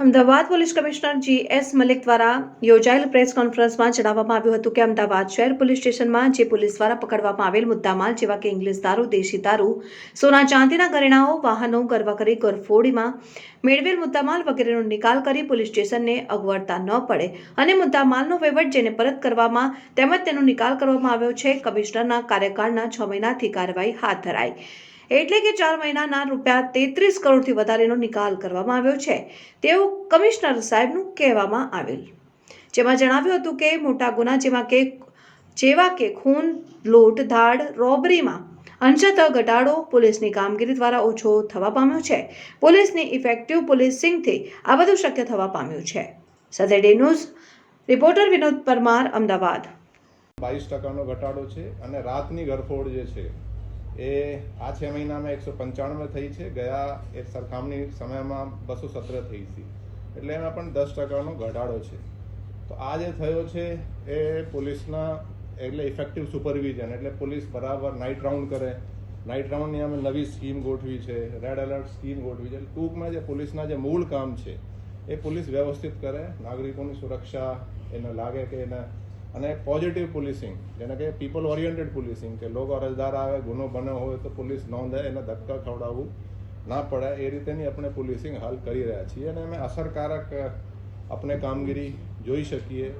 Ahmedabad police commissioner G S Malik દ્વારા યોજાયેલ press કોન્ફરન્સમાં જણાવવામાં આવ્યું હતું કે અમદાવાદ શહેર પોલીસ સ્ટેશનમાં જે પોલીસ દ્વારા પકડવામાં આવેલ મુદ્દામાલ જેવા કે ઇંગ્લિશ દારૂ, દેશી દારૂ, સોના ચાંદીના ઘરેણાઓ વાહનો, ગરવાકરી ગરફોડીમાં મેળવેલ મુદ્દામાલ વગેરેનો નિકાલ કરી પોલીસ સ્ટેશનને અગવડતા ન પડે અને મુદ્દામાલનો વહીવટ જેને પરત કરવામાં તેમજ તેનો નિકાલ કરવામાં આવ્યો છે, કમિશનરના કાર્યકાળના છ મહિનાથી કાર્યવાહી હાથ ધરાઈ. એટલે કે ચાર મહિનાના રૂપિયા તેત્રીસ કરોડથી વધારેનો નિકાલ કરવામાં આવ્યો છે. તેવું કમિશનર સાહેબનું કહેવામાં આવેલ. જેમાં જણાવ્યું હતું કે મોટા ગુના જેમાં કે, જેવા કે ખૂન, લૂંટ, ધાડ, રોબરીમાં અંશતઃ ઘટાડો પોલીસની કામગીરી દ્વારા ઓછો થવા પામ્યો છે. પોલીસની ઇફેક્ટિવ પોલીસિંગથી આ બધું શક્ય થવા પામ્યું છે. સાથે day news, reporter Vinod Parmar, Ahmedabad. બાવીસ ટકાનો ઘટાડો છે અને રાતની ગરફોડ જે છે એ આ છ મહિનામાં એકસો પંચાણું થઈ છે. ગયા એ સરખામણી સમયમાં બસો સત્તર થઈ હતી એટલે એમાં પણ દસ ટકાનો ઘટાડો છે. તો આ જે થયો છે એ પોલીસના એટલે ઇફેક્ટિવ સુપરવિઝન એટલે પોલીસ બરાબર નાઇટ રાઉન્ડ કરે. નાઇટ રાઉન્ડની અમે નવી સ્કીમ ગોઠવી છે. રેડ એલર્ટ સ્કીમ ગોઠવી છે. ટૂંકમાં જે પોલીસના જે મૂળ કામ છે, એ પોલીસ વ્યવસ્થિત કરે. નાગરિકોની સુરક્ષા એને લાગે કે એને અને પોઝિટિવ પોલીસિંગ જેને કે પીપલ ઓરિએન્ટેડ પોલીસિંગ કે લોકો અરજદાર આવે, ગુનો બન્યો હોય તો પોલીસ નોંધે, એને ધક્કા ખવડાવવું ના પડે, એ રીતેની આપણે પોલીસિંગ હાલ કરી રહ્યા છીએ અને અમે અસરકારક આપણે કામગીરી જોઈ શકીએ.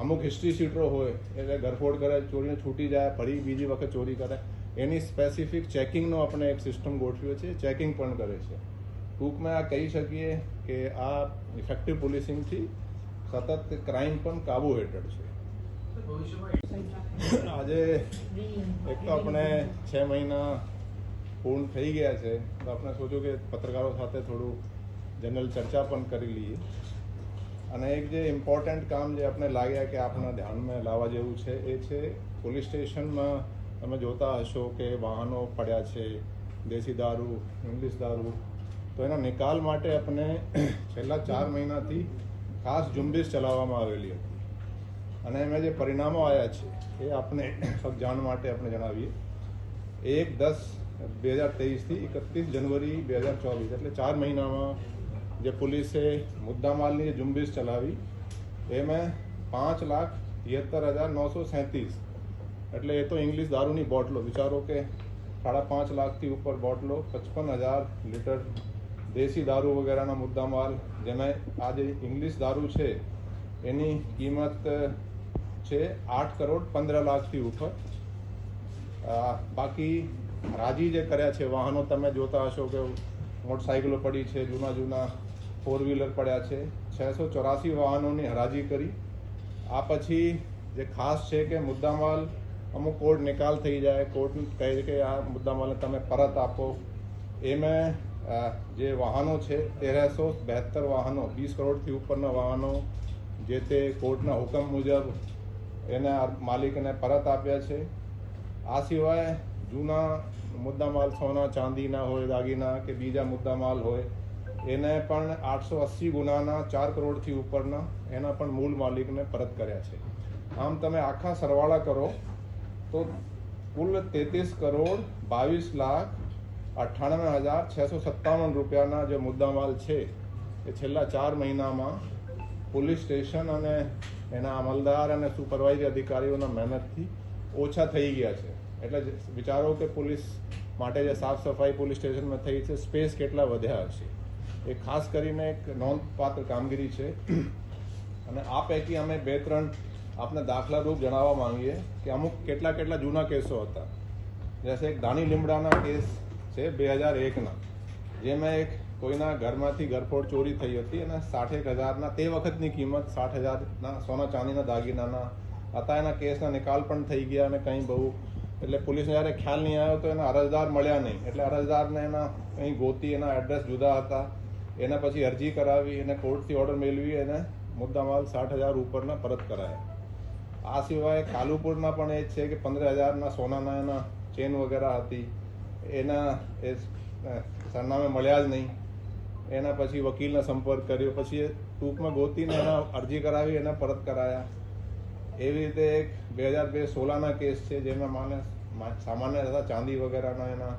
અમુક હિસ્ટ્રી શીટરો હોય, એટલે ગરફોડ કરે, ચોરીને છૂટી જાય, ફરી બીજી વખત ચોરી કરે. એની સ્પેસિફિક ચેકિંગનો આપણે એક સિસ્ટમ ગોઠવ્યો છે ચેકિંગ પણ કરે છે. ટૂંકમાં આ કહી શકીએ કે આ ઇફેક્ટિવ પોલીસિંગથી સતત ક્રાઇમ પણ કાબુ હેઠળ છે. આજે એક તો આપણે છ મહિના પૂર્ણ થઈ ગયા છે. તો આપણે સોચ્યું કે પત્રકારો સાથે થોડું જનરલ ચર્ચા પણ કરી લઈએ. અને એક જે ઇમ્પોર્ટન્ટ કામ જે આપણે લાગ્યા કે આપણા ધ્યાનમાં લાવવા જેવું છે, એ છે પોલીસ સ્ટેશનમાં તમે જોતા હશો કે વાહનો પડ્યા છે, દેશી દારૂ ઇંગ્લિશ દારૂ. તો એના નિકાલ માટે આપણે છેલ્લા ચાર મહિનાથી ખાસ ઝુંબેશ ચલાવવામાં આવેલી હતી. અને એમાં જે પરિણામો આવ્યા છે, એ આપણે જાણ માટે આપણે જણાવીએ. એક દસ બે હજાર તેવીસથી એકત્રીસ જનવરી બે હજાર ચોવીસ, એટલે ચાર મહિનામાં જે પોલીસે મુદ્દામાલની જે ઝુંબેશ ચલાવી, એમાં પાંચ લાખ તિહત્તર હજાર નવસો સેંત્રીસ. એટલે એ તો ઇંગ્લિશ દારૂની બોટલો, વિચારો કે સાડા પાંચ લાખથી ઉપર બોટલો, પચપન હજાર લીટર દેશી દારૂ વગેરેના મુદ્દામાલ, જેમાં આ જે ઇંગ્લિશ દારૂ છે, એની કિંમત છે, આઠ કરોડ પંદર લાખથી ઉપર. બાકી રાજી જે કર્યા છે, વાહનો તમે જોતા હશો કે મોટરસાઇકલો પડી છે, જૂના જૂના ફોર વ્હીલર પડ્યા છે, છસો ચોરાસી વાહનોની હરાજી કરી. આ પછી જે ખાસ છે કે મુદ્દામાલ અમુક કોર્ટ નિકાલ થઈ જાય કોર્ટ કહે કે આ મુદ્દામાલને તમે પરત આપો. એમાં જે વાહનો છે, તેરસો બેહત્તર વાહનો, વીસ કરોડથી ઉપરના વાહનો, જે તે કોર્ટના હુકમ મુજબ એના માલિકને પરત આપ્યા છે. આ સિવાય જૂના મુદ્દામાલ સોના, ચાંદીના હોય, દાગીના કે બીજા મુદ્દામાલ હોય, એને પણ આઠસો અસ્સી ગુનાના ચાર કરોડથી ઉપરના એના પણ મૂળ માલિકને પરત કર્યા છે. આમ તમે આખા સરવાળા કરો, તો કુલ તેત્રીસ કરોડ બાવીસ લાખ અઠ્ઠાણું હજાર છસો સત્તાવન રૂપિયાના જે મુદ્દામાલ છે, એ છેલ્લા ચાર મહિનામાં પોલીસ સ્ટેશન અને એના અમલદાર અને સુપરવાઇઝરી અધિકારીઓના મહેનતથી ઓછા થઈ ગયા છે. એટલે વિચારો કે પોલીસ માટે જે સાફ સફાઈ પોલીસ સ્ટેશનમાં થઈ છે, સ્પેસ કેટલા વધ્યા હશે. એ ખાસ કરીને એક નોંધપાત્ર કામગીરી છે. અને આ પૈકી અમે બે ત્રણ આપને દાખલારૂપ જણાવવા માંગીએ કે અમુક કેટલા કેટલા જૂના કેસો હતા. જૈસે એક દાણી લીમડાના કેસ છે, બે હજાર એકના, જેમાં એક કોઈના ઘરમાંથી ઘરફોડ ચોરી થઈ હતી અને સાઠેક હજારના તે વખતની કિંમત સાઠ હજારના સોના ચાંદીના દાગીનાના હતા. એના કેસના નિકાલ પણ થઈ ગયા અને કંઈ બહુ, એટલે પોલીસને જ્યારે ખ્યાલ નહીં આવ્યો તો એના અરજદાર મળ્યા નહીં. એટલે અરજદારને એના કંઈ ગોતી, એના એડ્રેસ જુદા હતા. એના પછી અરજી કરાવી એને કોર્ટથી ઓર્ડર મેળવી એને મુદ્દામાલ સાઠ હજાર ઉપરના પરત કરાયા. આ સિવાય કાલુપુરના પણ એ છે કે પંદર હજારના સોનાના એના ચેન વગેરે હતી. એના એ સરનામે મળ્યા જ નહીં. એના પછી વકીલનો સંપર્ક કર્યો. પછી ટૂંકમાં ગોતીને એના અરજી કરાવી, એને પરત કરાયા. એવી રીતે એક બે હજાર બે સોલાના કેસ છે, જેમાં માણસ સામાન્ય હતા ચાંદી વગેરેના એના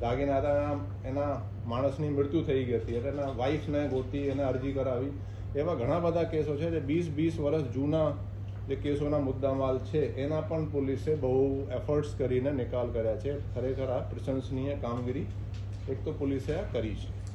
દાગીના હતા. એના એના માણસની મૃત્યુ થઈ ગઈ હતી. એટલે એના વાઈફને ગોતી એને અરજી કરાવી. એવા ઘણા બધા કેસો છે જે વીસ વીસ વર્ષ જૂના જે કેસોના મુદ્દામાલ છે, એના પણ પોલીસે બહુ એફર્ટ્સ કરીને નિકાલ કર્યા છે. ખરેખર આ પ્રશંસનીય કામગીરી એક તો પોલીસે આ કરી છે.